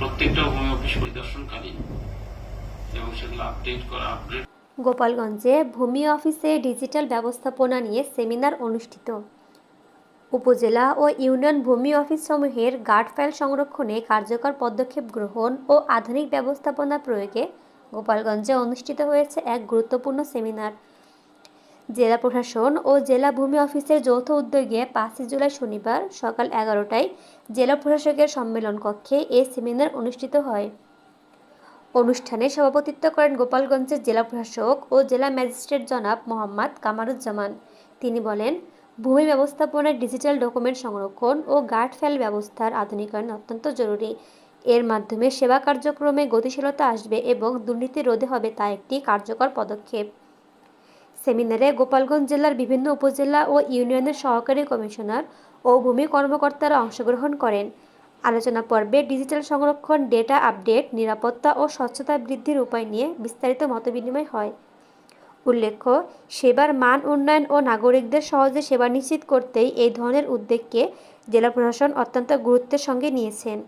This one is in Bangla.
প্রত্যেকটা অফিস এবং সেগুলো আপডেট করা আপডেট গোপালগঞ্জে ভূমি অফিসে ডিজিটাল ব্যবস্থাপনা নিয়ে সেমিনার অনুষ্ঠিত। উপজেলা ও ইউনিয়ন ভূমি অফিসসমূহের গার্ড ফাইল সংরক্ষণে কার্যকর পদক্ষেপ গ্রহণ ও আধুনিক ব্যবস্থাপনা প্রয়োগে গোপালগঞ্জে অনুষ্ঠিত হয়েছে এক গুরুত্বপূর্ণ সেমিনার। জেলা প্রশাসন ও জেলা ভূমি অফিসের যৌথ উদ্যোগে পাঁচই জুলাই শনিবার সকাল এগারোটায় জেলা প্রশাসকের সম্মেলন কক্ষে এ সেমিনার অনুষ্ঠিত হয়। অনুষ্ঠানে সভাপতিত্ব করেন গোপালগঞ্জের জেলা প্রশাসক ও জেলা ম্যাজিস্ট্রেট জনাব মোহাম্মদ কামারুজ্জামান। তিনি বলেন, ভূমি ব্যবস্থাপনায় ডিজিটাল ডকুমেন্ট সংরক্ষণ ও গার্ড ফেল ব্যবস্থার আধুনিকায়ন অত্যন্ত জরুরি। এর মাধ্যমে সেবা কার্যক্রমে গতিশীলতা আসবে এবং দুর্নীতি রোধে হবে তা একটি কার্যকর পদক্ষেপ। সেমিনারে গোপালগঞ্জ জেলার বিভিন্ন উপজেলা ও ইউনিয়নের সহকারী কমিশনার ও ভূমি কর্মকর্তারা অংশগ্রহণ করেন। আলোচনা পর্বে ডিজিটাল সংরক্ষণ, ডেটা আপডেট, নিরাপত্তা ও স্বচ্ছতা বৃদ্ধির উপায় নিয়ে বিস্তারিত মতবিনিময় হয়। উল্লেখ্য, সেবার মান উন্নয়ন ও নাগরিকদের সহজে সেবা নিশ্চিত করতেই এই ধরনের উদ্যোগকে জেলা প্রশাসন অত্যন্ত গুরুত্বের সঙ্গে নিয়েছেন।